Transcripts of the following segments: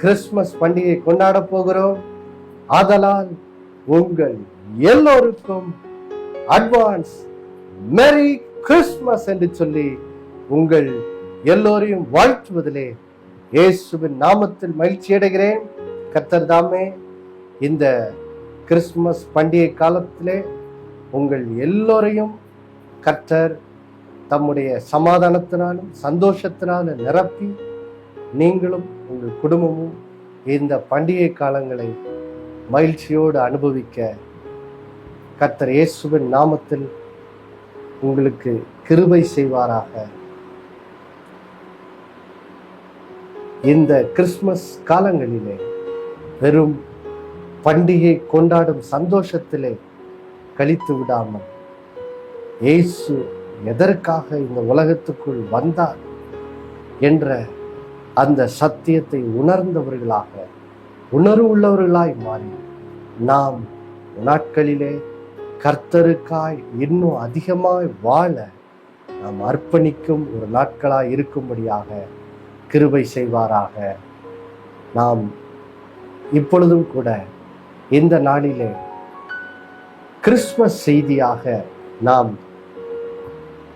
Christmas பண்டிகை கொண்டாட போகிறோம். ஆதலால் உங்கள் எல்லோருக்கும் அட்வான்ஸ் மெரி கிறிஸ்மஸ் என்று சொல்லி உங்கள் எல்லோரையும் வாழ்த்துவதிலே இயேசுவின் நாமத்தில் மகிழ்ச்சி அடைகிறேன். கத்தர் தாமே இந்த கிறிஸ்மஸ் பண்டிகை காலத்திலே உங்கள் எல்லோரையும் கர்த்தர் தம்முடைய சமாதானத்தினாலும் சந்தோஷத்தினாலும் நிரப்பி நீங்களும் உங்கள் குடும்பமும் இந்த பண்டிகை காலங்களை மகிழ்ச்சியோடு அனுபவிக்க கத்தர் இயேசுவின் நாமத்தில் உங்களுக்கு கிருபை செய்வாராக. இந்த கிறிஸ்துமஸ் காலங்களிலே வெறும் பண்டிகை கொண்டாடும் சந்தோஷத்திலே கழித்து விடாமல் இயேசு எதற்காக இந்த உலகத்துக்குள் வந்தார் என்ற அந்த சத்தியத்தை உணர்ந்தவர்களாக உணர்வு உள்ளவர்களாய் மாறி நாம் நாட்களிலே கர்த்தருக்காய் இன்னும் அதிகமாய் வாழ நாம் அர்ப்பணிக்கும் ஒரு நாட்களாய் இருக்கும்படியாக கிருபை செய்வாராக. நாம் இப்பொழுதும் கூட இந்த நாளிலே கிறிஸ்மஸ் செய்தியாக நாம்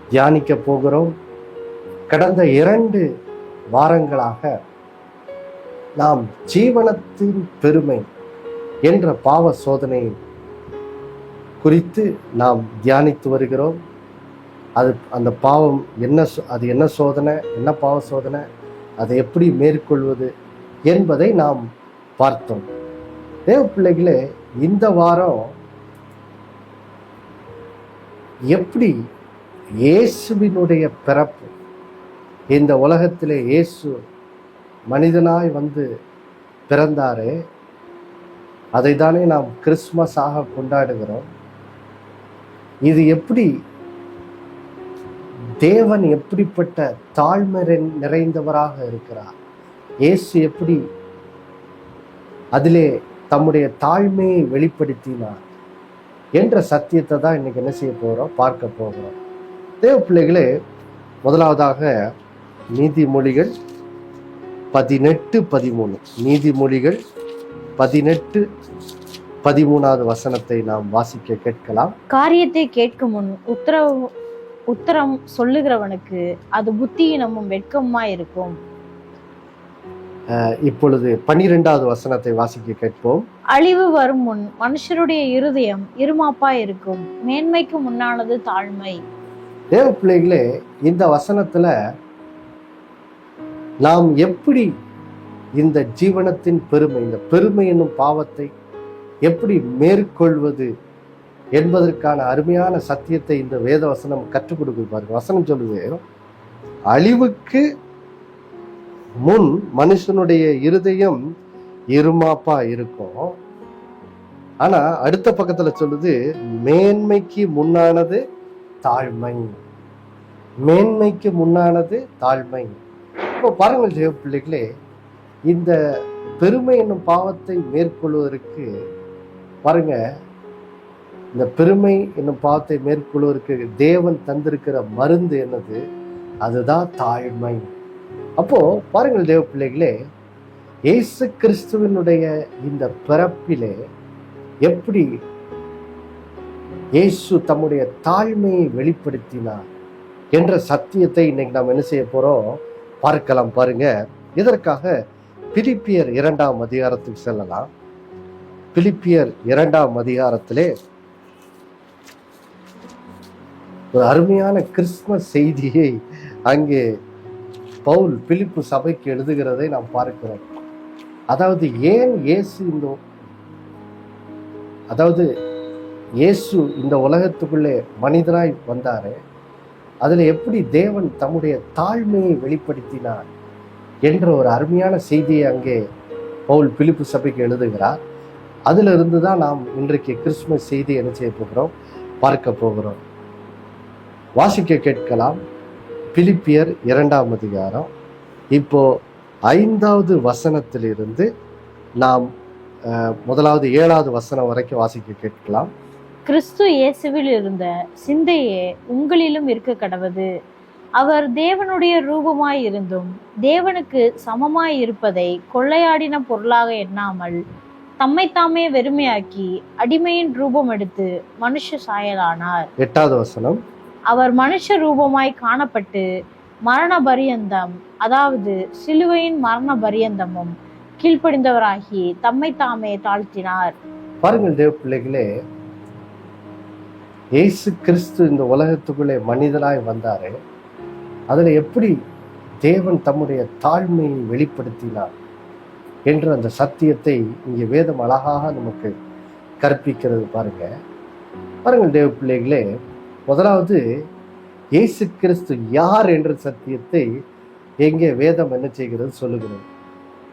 தியானிக்க போகிறோம். கடந்த இரண்டு வாரங்களாக நாம் ஜீவனத்தின் பெருமை என்ற பாவ சோதனை குறித்து நாம் தியானித்து வருகிறோம். அது அந்த பாவம் என்ன சோ- அது என்ன சோதனை என்ன பாவ சோதனை அதை எப்படி மேற்கொள்வது என்பதை நாம் பார்த்தோம். தேவ பிள்ளைகளே இந்த வாரம் எப்படி இயேசுவினுடைய பிறப்பு இந்த உலகத்திலே இயேசு மனிதனாய் வந்து பிறந்தாரே அதை தானே நாம் கிறிஸ்மஸாக கொண்டாடுகிறோம். இது எப்படி தேவன் எப்படிப்பட்ட தாழ்மை நிறைந்தவராக இருக்கிறார்? இயேசு எப்படி அதிலே தம்முடைய தாழ்மையை வெளிப்படுத்தினார் என்ற சத்தியத்தை தான் இன்னைக்கு என்ன செய்ய போகிறோம் பார்க்க போகிறோம். தேவ பிள்ளைகளே முதலாவதாக நீதிமொழிகள் பதினெட்டு பதிமூணு. நீதிமொழிகள் பதினெட்டு பதிமூணாவது வசனத்தை நாம் வாசிக்க கேட்கலாம். காரியத்தை கேட்கும் முன் உத்தரவு உத்தரம் சொல்லுகிறவனுக்கு அது புத்தியினமும் வெட்கமா இருக்கும். இப்பொழுது பன்னிரெண்டாவது வசனத்தை வாசிக்க கேட்போம். அழிவு வரும் முன் மனுஷருடைய இருதயம் இருமாப்பா இருக்கும். மேன்மைக்கு முன்னானது தாழ்மை. தேவ பிள்ளைகளே இந்த வசனத்துல நாம் எப்படி இந்த ஜீவனத்தின் பெருமை இந்த பெருமை என்னும் பாவத்தை எப்படி மேற்கொள்வது என்பதற்கான அருமையான சத்தியத்தை இந்த வேத வசனம் கற்றுக் கொடுக்குது பாருங்க. வசனம் சொல்லுது அழிவுக்கு முன் மனுஷனுடைய இருதயம் இருமாப்பா இருக்கும். ஆனா அடுத்த பக்கத்துல சொல்லுது மேன்மைக்கு முன்னானது தாழ்மை. மேன்மைக்கு முன்னானது தாழ்மை. இப்போ பாருங்கள் ஜெய பிள்ளைகளே இந்த பெருமை என்னும் பாவத்தை மேற்கொள்வதற்கு பாருங்க இந்த பெருமை என்னும் பாவத்தை மேற்கொள்வதற்கு தேவன் தந்திருக்கிற மருந்து என்னது? அதுதான் தாழ்மை. அப்போ பாருங்கள் தேவ பிள்ளைகளே இயேசு கிறிஸ்துவனுடைய இந்த பிறப்பிலே எப்படி இயேசு தம்முடைய தாழ்மையை வெளிப்படுத்தினார் என்ற சத்தியத்தை இன்னைக்கு நாம் என்ன செய்ய போறோம்? பார்க்கலாம் பாருங்க. இதற்காக பிலிப்பியர் இரண்டாம் அதிகாரத்துக்கு செல்லலாம். பிலிப்பியர் இரண்டாம் அதிகாரத்திலே ஒரு அருமையான கிறிஸ்துமஸ் செய்தியை அங்கே பவுல் பிலிப்பு சபைக்கு எழுதுகிறதை நாம் பார்க்கிறோம். அதாவது ஏன் இயேசு இந்த அதாவது இயேசு இந்த உலகத்துக்குள்ளே மனிதராய் வந்தாரு? அதில் எப்படி தேவன் தம்முடைய தாழ்மையை வெளிப்படுத்தினார் என்ற ஒரு அருமையான செய்தியை அங்கே பவுல் பிலிப்பு சபைக்கு எழுதுகிறார். அதிலிருந்து இருந்து தான் நாம் இன்றைக்கு கிறிஸ்துமஸ் செய்தி என்ன செய்ய போகிறோம்? பார்க்க போகிறோம். வாசிக்க கேட்கலாம். பிலிப்பியர் இரண்டாம் அதிகாரம். இப்போ ஐந்தாவது வசனத்திலிருந்து நாம் முதலாவது ஏழாவது வசனம் வரைக்கும் வாசிக்க கேட்கலாம். கிறிஸ்து இயேசுவில் இருந்த சிந்தையே உங்களிலும் இருக்க கடவது. அவர் தேவனுடைய ரூபமாய் இருந்தும் தேவனுக்கு சமமாய் இருப்பதை கொள்ளையாடின பொருளாக எண்ணாமல் தம்மைத்தாமே வெறுமையாக்கி அடிமையின் ரூபம் எடுத்து மனுஷ சாயலானார். எட்டாவது வசனம். அவர் மனுஷ ரூபமாய் காணப்பட்டு மரண பரியந்தம் அதாவது சிலுவையின் மரண பரியந்தமும் கீழ்ப்படிந்தவராகி தம்மை தாமே தாழ்த்தினார். பாருங்கள் தேவ பிள்ளைகளே இயேசு கிறிஸ்து இந்த உலகத்துக்குள்ளே மனிதனாய் வந்தாரு அதில் எப்படி தேவன் தம்முடைய தாழ்மையை வெளிப்படுத்தினார் என்ற அந்த சத்தியத்தை இங்கே வேதம் அழகாக நமக்கு கற்பிக்கிறது பாருங்க. பாருங்கள் தேவ பிள்ளைகளே முதலாவது இயேசு கிறிஸ்து யார் என்ற சத்தியத்தை எங்கே வேதம் என்ன செய்கிறது சொல்லுகிறது.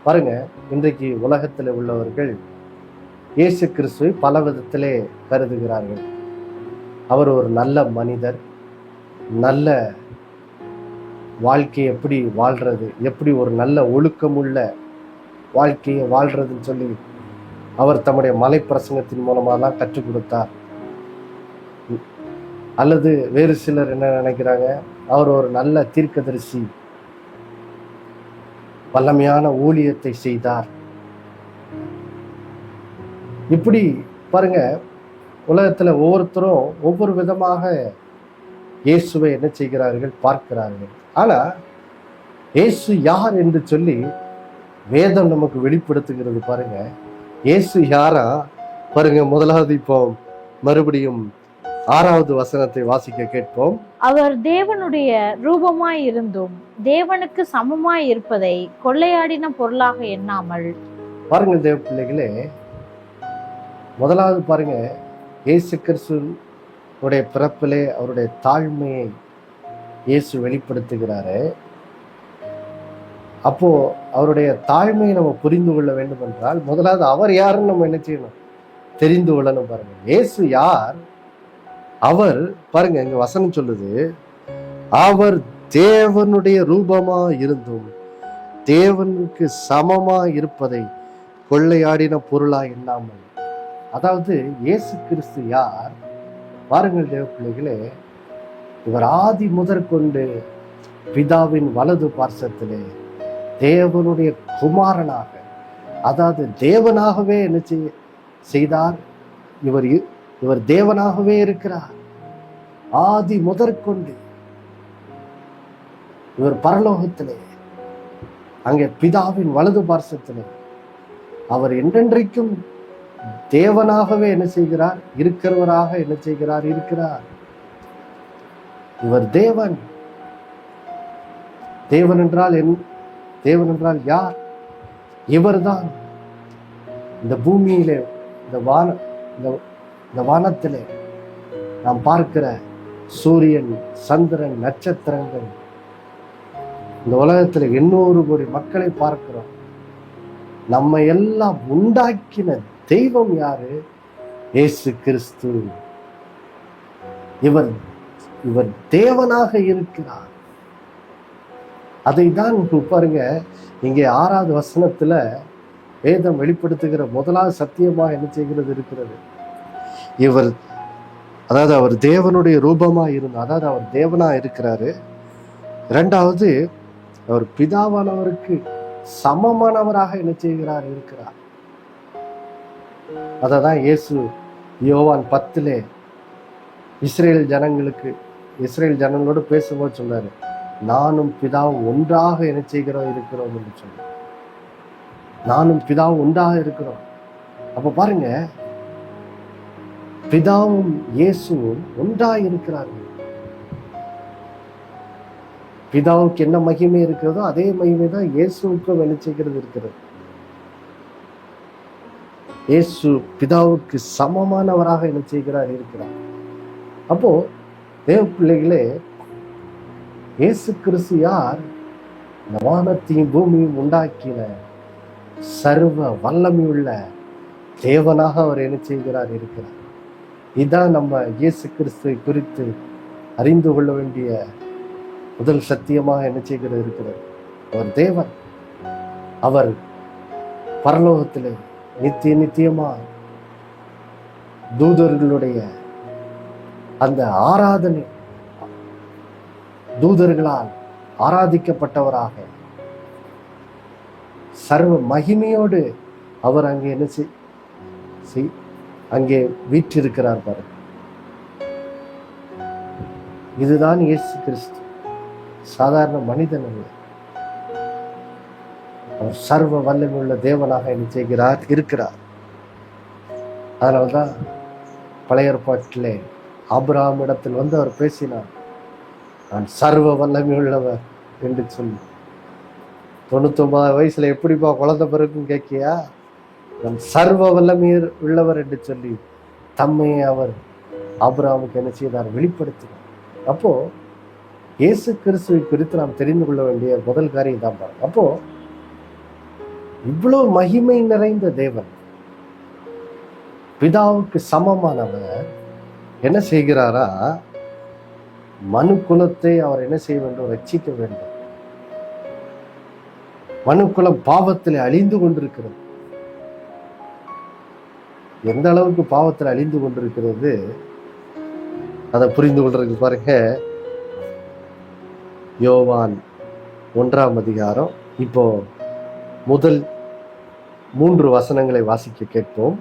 பாருங்க இன்றைக்கு உலகத்தில் உள்ளவர்கள் இயேசு கிறிஸ்துவை பல விதத்திலே கருதுகிறார்கள். அவர் ஒரு நல்ல மனிதர் நல்ல வாழ்க்கையை எப்படி வாழ்றது எப்படி ஒரு நல்ல ஒழுக்கமுள்ள வாழ்க்கையை வாழ்றதுன்னு சொல்லி அவர் தம்முடைய மலை பிரசங்கத்தின் மூலமாக தான் கற்றுக் கொடுத்தார். அல்லது வேறு சிலர் என்ன நினைக்கிறாங்க அவர் ஒரு நல்ல தீர்க்கதரிசி வல்லமையான ஊழியத்தை செய்தார். இப்படி பாருங்க உலகத்துல ஒவ்வொருத்தரும் ஒவ்வொரு விதமாக இயேசுவை என்ன செய்கிறார்கள் பார்க்கிறார்கள். ஆனா இயேசு யார் என்று சொல்லி வேதம் நமக்கு வெளிப்படுத்துகிறது பாருங்க. இயேசு யாரா? பாருங்க முதலாவது இப்போ மறுபடியும் ஆறாவது வசனத்தை வாசிக்க கேட்போம். அவர் தேவனுடைய ரூபமாய் இருந்தும் தேவனுக்கு சமமாய் இருப்பதை கொள்ளையாடின பொருளாக எண்ணாமல். பாருங்கள் தேவ பிள்ளைகளே முதலாவது பாருங்க இயேசு கிறிஸ்து உடைய பிறப்பிலே அவருடைய தாழ்மையை இயேசு வெளிப்படுத்துகிறாரு. அப்போ அவருடைய தாழ்மையை நம்ம புரிந்து கொள்ள வேண்டும் என்றால் முதலாவது அவர் யாருன்னு நம்ம என்ன செய்யணும்? தெரிந்து கொள்ளணும் பாருங்க. இயேசு யார்? அவர் பாருங்க இங்க வசனம் சொல்லுது. அவர் தேவனுடைய ரூபமா இருந்தும் தேவனுக்கு சமமா இருப்பதை கொள்ளையாடின பொருளா எண்ணாமல் அதாவது இயேசு கிறிஸ்து யார்? பாருங்கள் தேவ பிள்ளைகளே இவர் ஆதி முதற்கொண்டு பிதாவின் வலது பார்சத்திலே தேவனுடைய குமாரனாக அதாவது தேவனாகவே என்ன செய்ய செய்தார். இவர் இ- இவர் தேவனாகவே இருக்கிறார். ஆதி முதற்கொண்டு இவர் பரலோகத்திலே அங்கே பிதாவின் வலது பார்சத்திலே அவர் என்றென்றைக்கும் தேவனாகவே என்ன செய்கிறார்? இருக்கிறவராக என்ன செய்கிறார்? இருக்கிறார். இவர் தேவன். தேவன் என்றால் என் தேவன் என்றால் யார்? இவர்தான். இந்த பூமியிலே இந்த வான இந்த வானத்திலே நாம் பார்க்கிற சூரியன் சந்திரன் நட்சத்திரங்கள். இந்த உலகத்தில் எண்ணூறு கோடி மக்களை பார்க்கிறோம். நம்ம எல்லாம் உண்டாக்கின தெய்வம் யாரு? ஏசு கிறிஸ்து. இவர் இவர் தேவனாக இருக்கிறார் அதை தான் பாருங்க இங்கே ஆறாவது வசனத்துல வேதம் வெளிப்படுத்துகிற முதலாவது சத்தியமா என்ன செய்கிறது இருக்கிறது? இவர் அதாவது அவர் தேவனுடைய ரூபமா இருந்தார் அதாவது அவர் தேவனா இருக்கிறாரு. இரண்டாவது அவர் பிதாவானவருக்கு சமமானவராக என்ன செய்கிறார்? இருக்கிறார். அதை தான் இயேசு யோவான் பத்திலே இஸ்ரேல் ஜனங்களுக்கு இஸ்ரேல் ஜனங்களோடு பேசும்போது சொன்னாரு நானும் பிதாவும் ஒன்றாக என்ன செய்கிறோம் இருக்கிறோம் என்று சொன்னார். நானும் பிதாவும் ஒன்றாக இருக்கிறோம். அப்ப பாருங்க பிதாவும் இயேசுவும் ஒன்றாக இருக்கிறார்கள். பிதாவுக்கு என்ன மகிமை இருக்கிறதோ அதே மகிமை தான் இயேசுவுக்கும் என்ன செய்கிறது இருக்கிறது. இயேசு பிதாவுக்கு சமமானவராக என்ன செய்கிறார் இருக்கிறார். அப்போ தேவ பிள்ளைகளே இயேசு கிறிஸ்து யார்? இந்த வானத்தையும் பூமியும் உண்டாக்கின சர்வ வல்லமையுள்ள தேவனாக அவர் என்ன செய்கிறார் இருக்கிறார். இதுதான் நம்ம இயேசு கிறிஸ்துவை குறித்து அறிந்து கொள்ள வேண்டிய முதல் சத்தியமாக என்ன செய்கிறது இருக்கிறது. அவர் தேவன். அவர் பரலோகத்திலே நித்திய நித்தியமா தூதர்களுடைய அந்த ஆராதனை தூதர்களால் ஆராதிக்கப்பட்டவராக சர்வ மகிமையோடு அவர் அங்கே என்ன செய்- செய்- அங்கே வீற்றிருக்கிறார் பாரு இதுதான் இயேசு கிறிஸ்து. சாதாரண மனிதன் அல்ல. அவர் சர்வ வல்லமையுள்ள தேவனாக என்ன செய்கிறார் இருக்கிறார். அதனால்தான் பழைய ஏற்பாட்டிலே ஆபிரகாம் இடத்தில் வந்து அவர் பேசினார் நான் சர்வ வல்லமையுள்ளவர் என்று சொல்லி. தொண்ணூத்தொம்பது வயசுல எப்படிப்பா குழந்தை பிறக்கும் கேட்கியா? நான் சர்வ வல்லமையர் உள்ளவர் என்று சொல்லி தம்மை அவர் ஆபிரகாமுக்கு என்ன செய்தார்? வெளிப்படுத்தினார். அப்போ இயேசு கிறிஸ்துவை குறித்து நாம் தெரிந்து கொள்ள வேண்டிய முதல் காரியம் தான் பாருங்க. அப்போ இவ்வளவு மகிமை நிறைந்த தேவன். பிதாவுக்கு சமமானவர் என்ன செய்கிறாரா? மனு குலத்தை அவர் என்ன செய்ய வேண்டும்? ரட்சிக்க வேண்டும். மனு குலம் பாவத்தில் அழிந்து கொண்டிருக்கிறது. எந்த அளவுக்கு பாவத்தில் அழிந்து கொண்டிருக்கிறது? அதை புரிந்து கொள்றதுக்கு பாருங்க. யோவான் ஒன்றாம் அதிகாரம். இப்போ முதல் மூன்று வசனங்களை வாசிக்க கேட்போம்.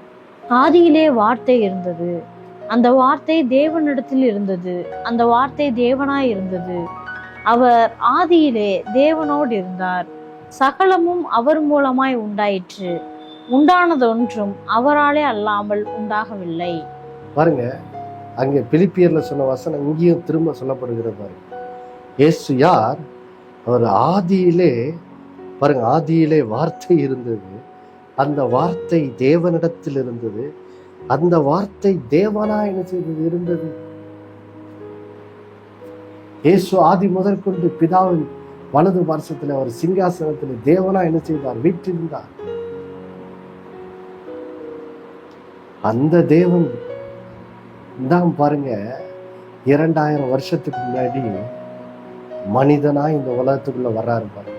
ஆதியிலே வார்த்தை இருந்தது. அந்த வார்த்தை தேவனிடத்தில் இருந்தது. அந்த வார்த்தை தேவனாய் இருந்தது. அவர் ஆதியிலே தேவனோடு இருந்தார். சகலமும் அவர் மூலமாய் உண்டாயிற்று. உண்டானதொன்றும் அவராலே அல்லாமல் உண்டாகவில்லை. பாருங்க அங்கே பிலிப்பியர்ல சொன்ன வசனம் இங்கேயும் திரும்ப சொல்லப்படுகிறது பாருங்க. இயேசு யார்? அவர் ஆதியிலே பாருங்க ஆதியிலே வார்த்தை இருந்தது. அந்த வார்த்தை தேவனிடத்தில் இருந்தது. அந்த வார்த்தை தேவனா என்ன செய்தது? இருந்தது. இயேசு ஆதி முதற்கொண்டு பிதாவின் வலது பார்சத்தில் அவர் சிங்காசனத்தில் தேவனா என்ன செய்தார்? வீட்டிருந்தார் அந்த தேவன் தான் பாருங்க இரண்டாயிரம் வருஷத்துக்கு முன்னாடி மனிதனா இந்த உலகத்துக்குள்ள வர்றாரு பாருங்க.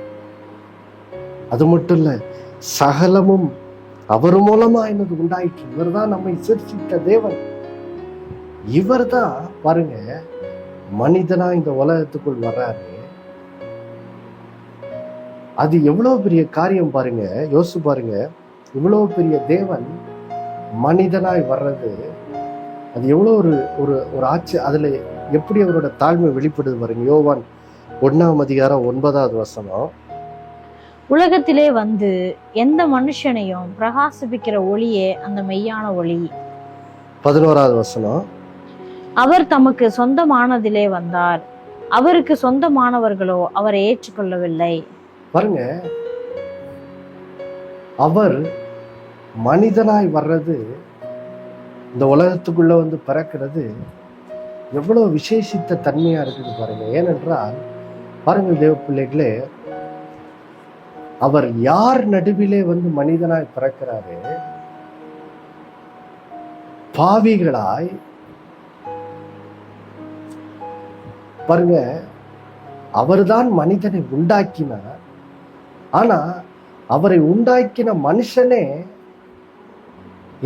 அது மட்டும் இல்ல சகலமும் அவர் மூலமா எனக்கு உண்டாயிற்று. இவர் தான் நம்மை சிருஷ்டித்த தேவன். இவர் தான் பாருங்க மனிதனா இந்த உலகத்துக்குள் வர்றாரு. அது எவ்வளவு பெரிய காரியம் பாருங்க யோசிச்சு பாருங்க. இவ்வளவு பெரிய தேவன் மனிதனாய் வர்றது அது எவ்வளோ ஒரு ஒரு ஒரு ஆட்சி அதில் எப்படி அவரோட தாழ்மை வெளிப்படுது பாருங்க யோவான் ஒண்ணாம் அதிகாரம் ஒன்பதாவது வசனம். உலகத்திலே வந்து எந்த மனுஷனையும் பிரகாசிப்பிக்கிற ஒளியே அந்த மெய்யான ஒளி. பதினோராவது வசனம். அவர் தமக்கு சொந்தமானதிலே வந்தார். அவருக்கு சொந்தமானவர்களோ அவரை ஏற்றுக்கொள்ளவில்லை. பாருங்க. அவர் மனிதனாய் வர்றது இந்த உலகத்துக்குள்ள வந்து பிறக்கிறது எவ்வளவு விசேஷித்த தன்மையா இருக்குது பாருங்க. ஏனென்றால் பாருங்கள் தேவ பிள்ளைகளே அவர் யார் நடுவிலே வந்து மனிதனாய் பிறக்கிறாரு? பாவிகளாய். பாருங்க அவர்தான் மனிதனை உண்டாக்கினார். ஆனா அவரை உண்டாக்கின மனுஷனே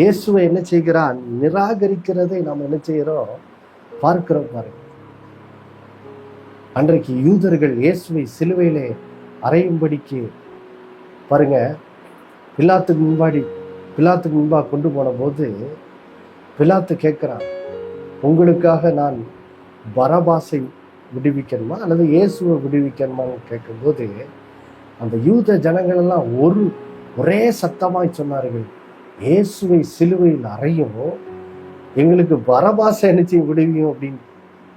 இயேசுவை என்ன செய்கிறான்? நிராகரிக்கிறதை நாம் என்ன செய்கிறோம்? பார்க்கிறோம் பாருங்க. அன்றைக்கு யூதர்கள் இயேசுவை சிலுவையிலே அறையும்படிக்கு பாருங்கள் பிலாத்துக்கு முன்பாடி பிலாத்துக்கு முன்பாக கொண்டு போன போது பிலாத்து கேட்குறான் உங்களுக்காக நான் பரபாசை விடுவிக்கணுமா அல்லது இயேசுவை விடுவிக்கணுமான்னு கேட்கும்போது அந்த யூத ஜனங்கள் எல்லாம் ஒரு ஒரே சத்தமாய் சொன்னார்கள் இயேசுவை சிலுவையில் அறையும் எங்களுக்கு பரபாசை நினைச்சு விடுவியும் அப்படின்னு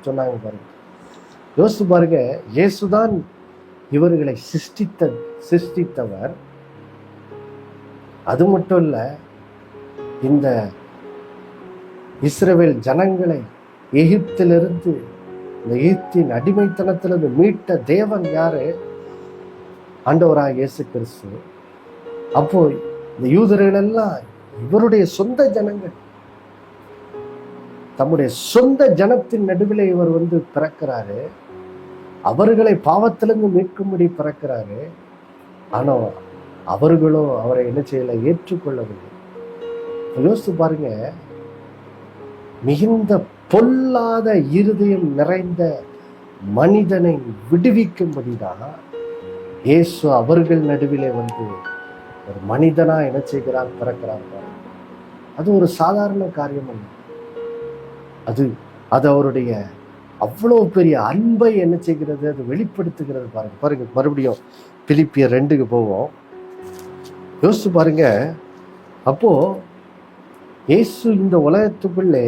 சொன்னாங்க பாருங்க. யோசித்து பாருங்க இயேசுதான் இவர்களை சிருஷ்டித்த சிருஷ்டித்தவர். அது மட்டும் இல்லை இந்த இஸ்ரவேல் ஜனங்களை எகிப்திலிருந்து இந்த எகிப்தின் அடிமைத்தனத்திலிருந்து மீட்ட தேவன் யாரு? ஆண்டவராக இயேசு கிறிஸ்து. அப்போ இந்த யூதர்கள் எல்லாம் இவருடைய சொந்த ஜனங்கள். தம்முடைய சொந்த ஜனத்தின் நடுவில் இவர் வந்து பிறக்கிறாரு. அவர்களை பாவத்திலிருந்து மீட்கும்படி பிறக்கிறாரு. ஆனால் அவர்களோ அவரை என்ன செய்யலை ஏற்றுக்கொள்ளவில்லை. யோசித்து பாருங்க. மிகுந்த பொல்லாத இருதயம் நிறைந்த மனிதனை விடுவிக்கும்படிதான் இயேசு அவர்கள் நடுவிலே வந்து ஒரு மனிதனா என்ன செய்கிறார் பிறக்கிறார் அது ஒரு சாதாரண காரியம் அல்ல. அது அது அவருடைய அவ்வளோ பெரிய அன்பை என்ன செய்கிறது அது வெளிப்படுத்துகிறது பாருங்க. பாருங்க மறுபடியும் பிலிப்பியர் ரெண்டுக்கு போவோம். யோசிச்சு பாருங்க. அப்போது இயேசு இந்த உலகத்துக்குள்ளே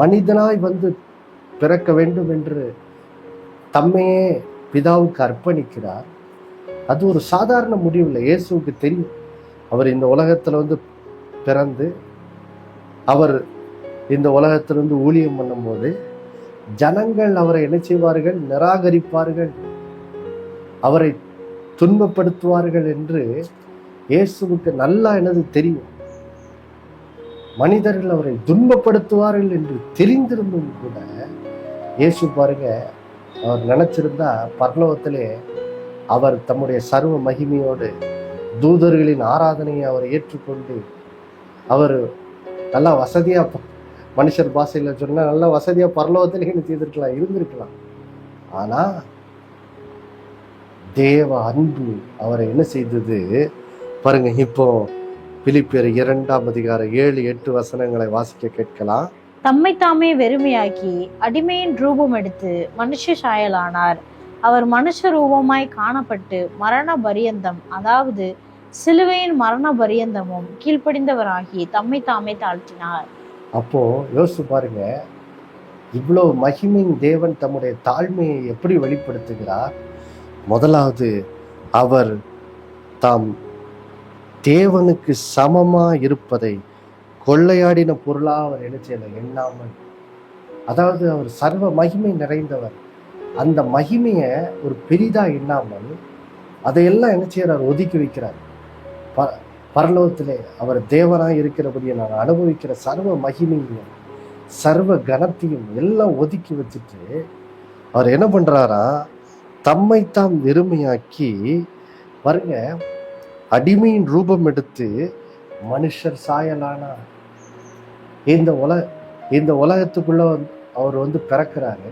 மனிதனாய் வந்து பிறக்க வேண்டும் என்று தம்மையே பிதாவுக்கு அர்ப்பணிக்கிறார். அது ஒரு சாதாரண முடிவு இல்லை இயேசுவுக்கு தெரியும். அவர் இந்த உலகத்தில் வந்து பிறந்து அவர் இந்த உலகத்திலிருந்து ஊழியம் பண்ணும்போது ஜனங்கள் அவரை என்ன செய்வார்கள்? நிராகரிப்பார்கள். அவரை துன்பப்படுத்துவார்கள் என்று இயேசுவுக்கு நல்லா எனது தெரியும். மனிதர்கள் அவரை துன்பப்படுத்துவார்கள் என்று தெரிந்திருந்தும் கூட இயேசு பாருங்க அவர் நினைச்சிருந்தா பரலோகத்திலே அவர் தம்முடைய சர்வ மகிமையோடு தூதர்களின் ஆராதனையை அவர் ஏற்றுக்கொண்டு அவர் நல்லா வசதியா மனுஷர் பாசையில் சொன்னால் நல்லா வசதியாக பரலோகத்திலே எனக்கு செய்திருக்கலாம்? இருந்திருக்கலாம். ஆனால் தேவ அன்பு அவரை என்ன செய்தது? பாருங்க இப்போ பிலிப்பியர் இரண்டாம் அதிகாரம் ஏழு எட்டு வசனங்களை வாசிக்க கேட்கலாம். தம்மை தாமே வெறுமையாக்கி அடிமையின் ரூபம் எடுத்து மனுஷ சாயலானார். அவர் மனுஷ ரூபமாய் காணப்பட்டு மரண பரியந்தம் அதாவது சிலுவையின் மரண பரியந்தமும் கீழ்ப்படிந்தவராகி தம்மை தாமே தாழ்த்தினார். அப்போ யோசிச்சு பாருங்க இவ்வளவு மகிமையின் தேவன் தம்முடைய தாழ்மையை எப்படி வெளிப்படுத்துகிறார்? முதலாவது அவர் தாம் தேவனுக்கு சமமாக இருப்பதை கொள்ளையாடின பொருளாக அவர் என்ன எண்ணாமல் அதாவது அவர் சர்வ மகிமை நிறைந்தவர். அந்த மகிமையை ஒரு பெரிதாக எண்ணாமல் அதையெல்லாம் என்ன செய்யறார்? ஒதுக்கி வைக்கிறார். ப பரலோகத்திலே அவர் தேவராக இருக்கிறபடியை நான் அனுபவிக்கிற சர்வ மகிமையும் சர்வ கனத்தையும் எல்லாம் ஒதுக்கி வச்சுட்டு அவர் என்ன பண்ணுறாரா தம்மைத்தாம் வெறுமையாக்கி பாருங்க அடிமையின் ரூபம் எடுத்து மனுஷர் சாயலானா இந்த உல இந்த உலகத்துக்குள்ள வந்து அவர் வந்து பிறக்கிறாரு.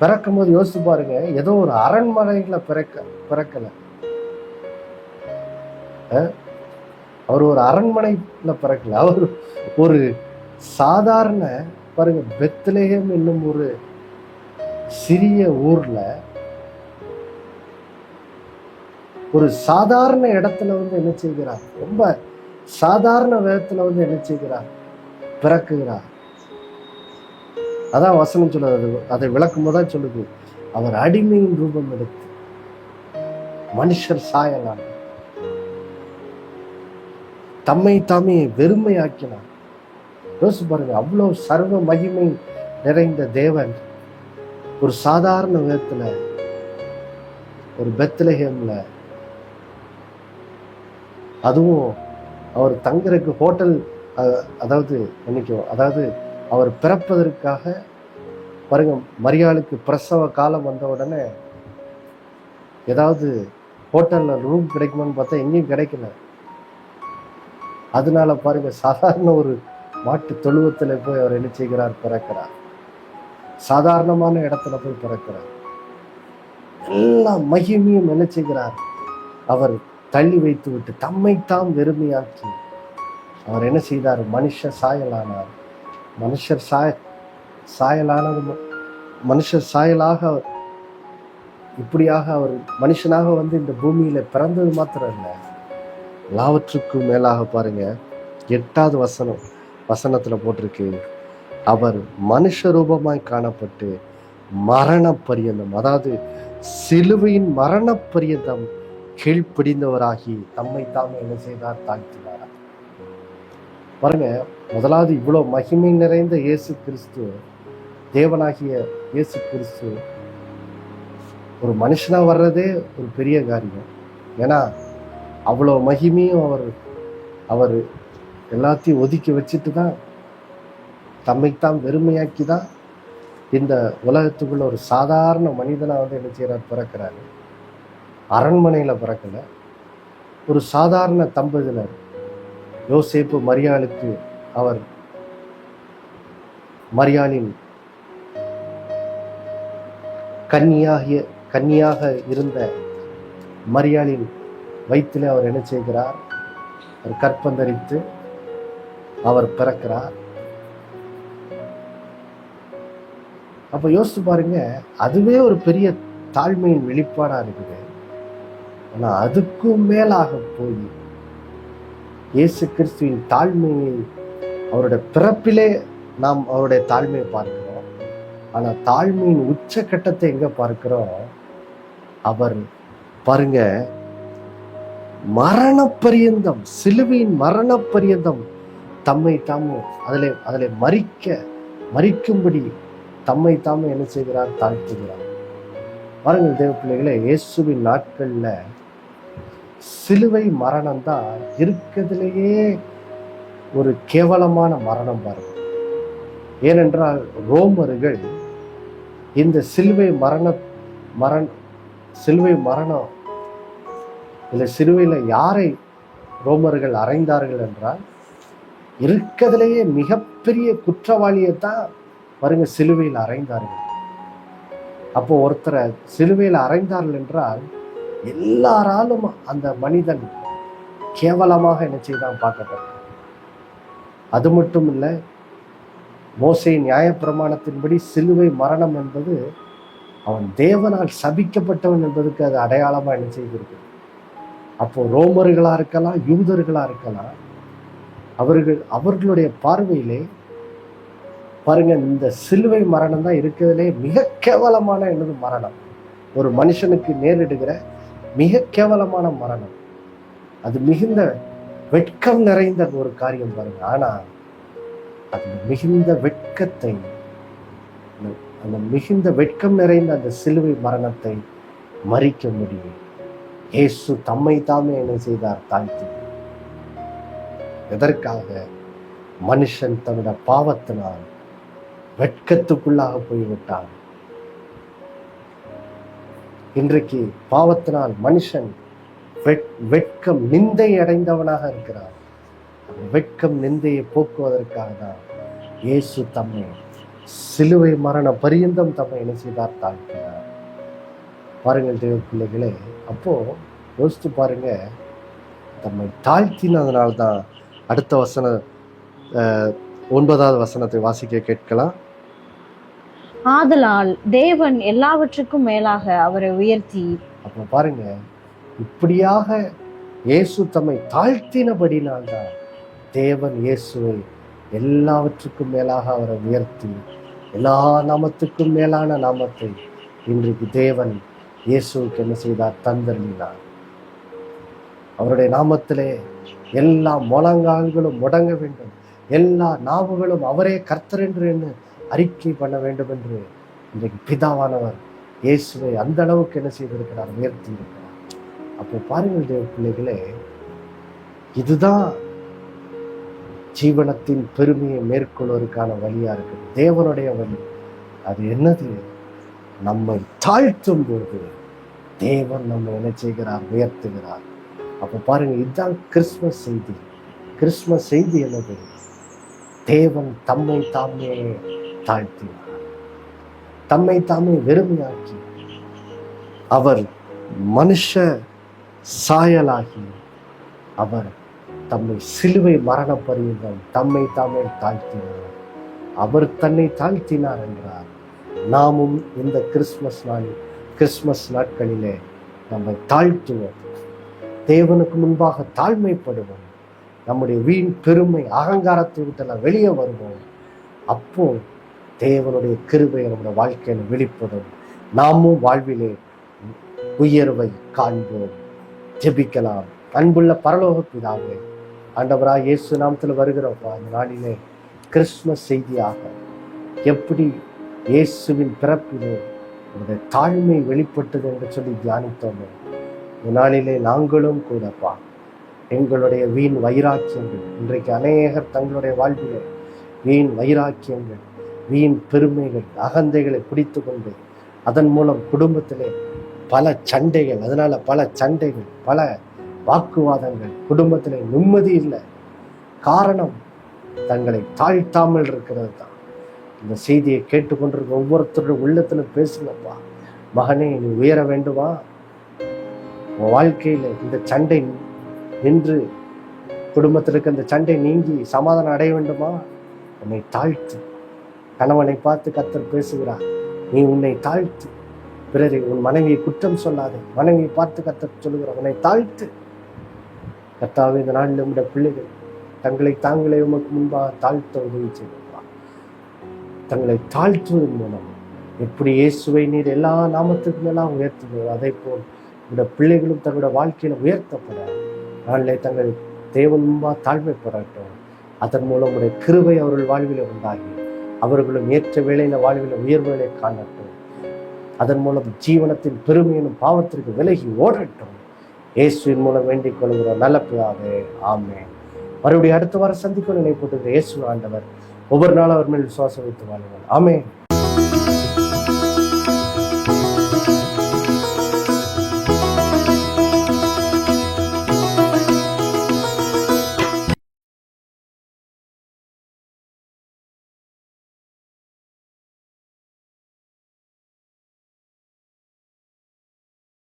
பிறக்கும் போது யோசிச்சு பாருங்க ஏதோ ஒரு அரண்மனைகளை பிறக்க பிறக்கல. அவர் ஒரு அரண்மனையில் பிறக்கல. அவர் ஒரு சாதாரண பாருங்க பெத்லேகம் என்னும் ஒரு சிறிய ஊர்ல ஒரு சாதாரண இடத்துல வந்து என்ன செய்கிறார்? ரொம்ப சாதாரண விதத்துல வந்து என்ன செய்கிறார்? பிறக்குகிறார். அதான் வசனம் சொல்லுது. அது அதை விளக்கும் தான் சொல்லுது. அவர் அடிமையின் ரூபம் எடுத்து மனுஷர் சாயலான தம்மை தாமே வெறுமையாக்கினார். யோசிச்சு பாருங்க அவ்வளவு சர்வ மகிமை நிறைந்த தேவன் ஒரு சாதாரண விதத்துல ஒரு பெத்லஹேம்ல அதுவும் அவர் தங்குறதுக்கு ஹோட்டல் அதாவது நினைக்கும் அதாவது அவர் பிறப்பதற்காக பாருங்க மரியாளுக்கு பிரசவ காலம் வந்த உடனே ஏதாவது ஹோட்டலில் ரூம் கிடைக்குமான்னு பார்த்தா எங்கேயும் கிடைக்கல. அதனால பாருங்க சாதாரண ஒரு மாட்டு தொழுவத்தில் போய் அவர் என்ன செய்கிறார்? பிறக்கிறார். சாதாரணமான இடத்துல போய் பிறக்கிறார். எல்லா மகிமையும் என்ன செய்கிறார்? அவர் தள்ளி வைத்து விட்டு தம்மைத்தாம் வெறுமையாக்கி அவர் என்ன செய்தார்? மனுஷர் சாயலானார். மனுஷர் சாய சாயலானது மனுஷர் சாயலாக அவர் இப்படியாக அவர் மனுஷனாக வந்து இந்த பூமியில பிறந்தது மாத்திரம் இல்லை எல்லாவற்றுக்கும் மேலாக பாருங்க எட்டாவது வசனம் வசனத்துல போட்டிருக்கு. அவர் மனுஷ ரூபமாய் காணப்பட்டு மரண பரியந்தம் அதாவது சிலுவையின் மரண பரியந்தம் கீழ்ப்பிடிந்தவராகி தம்மை தாமே என்ன செய்தார்? தாழ்த்தினாரா. பாருங்க முதலாவது இவ்வளவு மகிமை நிறைந்த இயேசு கிறிஸ்து தேவனாகிய இயேசு கிறிஸ்து ஒரு மனுஷனா வர்றதே ஒரு பெரிய காரியம். ஏன்னா அவ்வளோ மகிமையும் அவர் அவர் எல்லாத்தையும் ஒதுக்கி வச்சுட்டு தான் தம்மைத்தான் வெறுமையாக்கி தான் இந்த உலகத்துக்குள்ள ஒரு சாதாரண மனிதனா வந்து என்ன செய்யறார் பிறக்கிறாரு. அரண்மனையில் பிறக்கல. ஒரு சாதாரண தம்பதியினர் யோசேப்பு மரியாளுக்கு அவர் மரியாளின் கன்னியாகிய கன்னியாக இருந்த மரியாளின் வயிற்றில் அவர் என்ன செய்கிறார்? அவர் கற்பந்தரித்து அவர் பிறக்கிறார். அப்போ யோசித்து பாருங்க அதுவே ஒரு பெரிய தாழ்மையின் வெளிப்பாடாக இருக்குது. ஆனால் அதுக்கும் மேலாக போய் இயேசு கிறிஸ்துவின் தாழ்மையை அவருடைய பிறப்பிலே நாம் அவருடைய தாழ்மையை பார்க்கிறோம். ஆனால் தாழ்மையின் உச்சக்கட்டத்தை எங்கே பார்க்கிறோம்? அவர் பாருங்க மரண பரியந்தம் சிலுவையின் மரணப்பரியந்தம் தம்மை தாமோ அதில் அதில் மறிக்க மறிக்கும்படி தம்மை தாமோ என்ன செய்கிறார்? தாழ்த்துகிறார். பாருங்கள் தேவ பிள்ளைகளை இயேசுவின் நாட்களில் சிலுவை மரணம் தான் இருக்கிறதுலேயே ஒரு கேவலமான மரணம் பாருங்க. ஏனென்றால் ரோமர்கள் இந்த சிலுவை மரண மரண சிலுவை மரணம் இல்லை சிலுவையில் யாரை ரோமர்கள் அறைந்தார்கள் என்றால் இருக்கிறதுலேயே மிகப்பெரிய குற்றவாளியை தான் பாருங்க சிலுவையில் அறைந்தார்கள். அப்போ ஒருத்தரை சிலுவையில் அறைந்தார்கள் என்றால் எல்லாராலும் அந்த மனிதன் கேவலமாக என்ன செய்தான் பார்க்கப்பட்டான் அது மட்டும் இல்லை மோசை நியாயப்பிரமாணத்தின்படி சிலுவை மரணம் என்பது அவன் தேவனால் சபிக்கப்பட்டவன் என்பதுக்கு அது அடையாளமாக என்ன செய்திருக்கு அப்போ ரோமர்களாக இருக்கலாம் யூதர்களாக இருக்கலாம் அவர்கள் அவர்களுடைய பார்வையிலே பாருங்க இந்த சிலுவை மரணம் தான் இருக்கிறதுலே மிக கேவலமான எனது மரணம். ஒரு மனுஷனுக்கு நேரிடுகிற மிக கேவலமான மரணம். அது மிகுந்த வெட்கம் நிறைந்த ஒரு காரியம் பாருங்க. ஆனால் அந்த மிகுந்த வெட்கத்தை அந்த- அந்த மிகுந்த வெட்கம் நிறைந்த அந்த சிலுவை மரணத்தை மறிக்க முடியும். இயேசு தம்மை தாமே என்ன செய்தார்? தாழ்த்தி. எதற்காக? மனுஷன் தன்னுடைய பாவத்தினால் வெட்கத்துக்குள்ளாக போய்விட்டான். இன்றைக்கு பாவத்தினால் மனுஷன் வெட்- வெட்கம் நிந்தை அடைந்தவனாக இருக்கிறான். வெட்கம் நிந்தையை போக்குவதற்காக தான் இயேசு தம்மை சிலுவை மரண பரியந்தம் தம்மை என்ன செய்தார்? தாழ்த்தினார் பாருங்கள் தேவ பிள்ளைகளே அப்போ யோசித்து பாருங்க தம்மை தாழ்த்தினதுனால்தான் அடுத்த வசன ஒன்பதாவது வசனத்தை வாசிக்க கேட்கலாம். ஆதலால் தேவன் எல்லாவற்றுக்கும் மேலாக அவரை உயர்த்தி. அப்புறம் பாருங்க இப்படியாக இயேசு தம்மை தாழ்த்தினபடினால்தான் தேவன் இயேசுவை எல்லாவற்றுக்கும் மேலாக அவரை உயர்த்தி எல்லா நாமத்துக்கும் மேலான நாமத்தை இன்றைக்கு தேவன் இயேசுவுக்கு என்ன செய்தார்? தந்தருளினார். அவருடைய நாமத்திலே எல்லா முழங்கால்களும் முடங்க வேண்டும். எல்லா நாவுகளும் அவரே கர்த்தர் என்று என்ன அறிக்கை பண்ண வேண்டும் என்று இன்றைக்கு பிதாவானவர் இயேசுவை அந்த அளவுக்கு என்ன செய்திருக்கிறார் உயர்த்தி இருக்கிறார் அப்போ பாருங்கள் தேவ பிள்ளைகளே இதுதான் ஜீவனத்தின் பெருமையை மேற்கொள்வதற்கான வழியாக இருக்குது. தேவனுடைய வழி. அது என்னது? நம்மை தாழ்த்தும் போது தேவன் நம்ம என்ன செய்கிறார் உயர்த்துகிறார். அப்போ பாருங்க இதுதான் கிறிஸ்மஸ் செய்தி. கிறிஸ்மஸ் செய்தி என்னது? தேவன் தம்மை தாமே தாழ்த்தினார் தம்மை தாமே வெறுமையாக்கி அவர் மனுஷ சாயலாகி அவர் தம்மை சிலுவை மரண பரியந்தம் தம்மை தாமே தாழ்த்தினார். அவர் தன்னை தாழ்த்தினார் என்றார். நாமும் இந்த கிறிஸ்மஸ் நாளில் கிறிஸ்மஸ் நாட்களிலே நம்மை தாழ்த்துவோம். தேவனுக்கு முன்பாக தாழ்மைப்படுவோம். நம்முடைய வீண் பெருமை அகங்காரத்தை விட்டு வெளியே வருவோம். அப்போ தேவனுடைய கிருபை நம்முடைய வாழ்க்கையில் வெளிப்படும். நாமும் வாழ்விலே உயர்வை காண்போம். ஜெபிக்கலாம். அன்புள்ள பரலோக பிதாவே ஆண்டவராக இயேசு நாமத்தில் வருகிறோம்ப்பா இந்த நாளிலே கிறிஸ்மஸ் செய்தியாக எப்படி இயேசுவின் பிறப்பிலே உங்களுடைய தாழ்மை வெளிப்பட்டது என்று சொல்லி தியானித்தோமே இந்த நாளிலே நாங்களும் கூடப்பா. எங்களுடைய வீண் வைராக்கியங்கள் இன்றைக்கு அநேகர் தங்களுடைய வாழ்விலே வீண் வைராக்கியங்கள் வீண் பெருமைகள் அகந்தைகளை பிடித்து கொண்டு அதன் மூலம் குடும்பத்திலே பல சண்டைகள் அதனால் பல சண்டைகள் பல வாக்குவாதங்கள் குடும்பத்திலே நிம்மதி இல்லை. காரணம் தங்களை தாழ்த்தாமல் இருக்கிறது தான். இந்த செய்தியை கேட்டுக்கொண்டிருக்க ஒவ்வொருத்தருடைய உள்ளத்தில் பேசுங்கப்பா. மகனே நீ உயர வேண்டுமா? உன் வாழ்க்கையில் இந்த சண்டை நின்று குடும்பத்தில் இருக்க இந்த சண்டை நீங்கி சமாதானம் அடைய வேண்டுமா? உன்னை தாழ்த்து கணவனை பார்த்து கத்தர் பேசுகிறார். நீ உன்னை தாழ்த்து. பிறரை உன் மனைவியை குற்றம் சொல்லாதே. மனைவியை பார்த்து கத்தர் சொல்லுகிறார். உன்னை தாழ்த்து. கத்தாவே இந்த நாளில் நம்முடைய பிள்ளைகள் தங்களை தாங்களே உமக்கு முன்பாக தாழ்த்த உதவி செய்வார். தங்களை தாழ்த்துவதன் மூலம் எப்படி இயேசுவை நீர் எல்லா நாமத்துக்கும் எல்லாம் உயர்த்துகிறோம் அதே போல் இந்த பிள்ளைகளும் தங்களுடைய வாழ்க்கையில உயர்த்தப்பட நாளிலே தங்கள் தேவன் முன்பாக தாழ்மைப்படட்டும். அதன் மூலம் உடைய கிருவை அவர்கள் வாழ்வில் உண்டாகி அவர்களும் ஏற்ற வேளையில வாழ்வில் உயர்வுகளை காணட்டும். அதன் மூலம் ஜீவனத்தின் பெருமையினும் பாவத்திற்கு விலகி ஓடட்டும். இயேசுவின் மூலம் வேண்டிக் கொள்கிறோம். நல்ல பிதாவே மறுபடியும் அடுத்த வாரம் சந்திக்க நினைப்பட்டு இயேசு ஆண்டவர். ஒவ்வொரு நாளும் அவர் மேல் விசுவாசம் வைத்து வாழ்வார் ஆமே